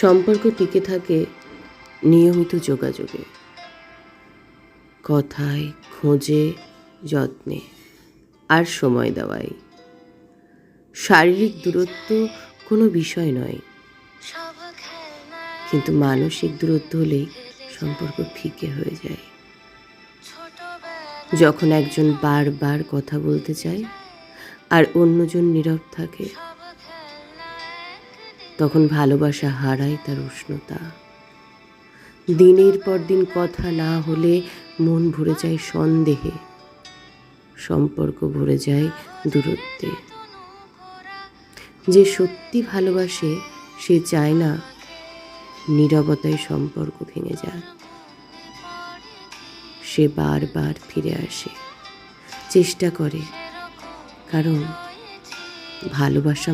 সম্পর্ক টিকে থাকে নিয়মিত যোগাযোগে। কথায় খোঁজে, যত্নে আর সময় দেওয়াই শারীরিক দূরত্ব কোনো বিষয় নয়। কিন্তু মানসিক দূরত্ব হলেই সম্পর্ক ফিকে হয়ে যায়। যখন একজন বারবার কথা বলতে চায় আর অন্যজন নীরব থাকে তখন ভালোবাসা হারায় তার উষ্ণতা। দিনের পর দিন কথা না হলে মন ভরে যায় সন্দেহে। সম্পর্ক ভরে যায় দূরত্বে। যে সত্যি ভালোবাসে, সে চায় না নীরবতায় সম্পর্ক ভেঙে যাক। সে বারবার ফিরে আসে। চেষ্টা করে, কারণ ভালোবাসা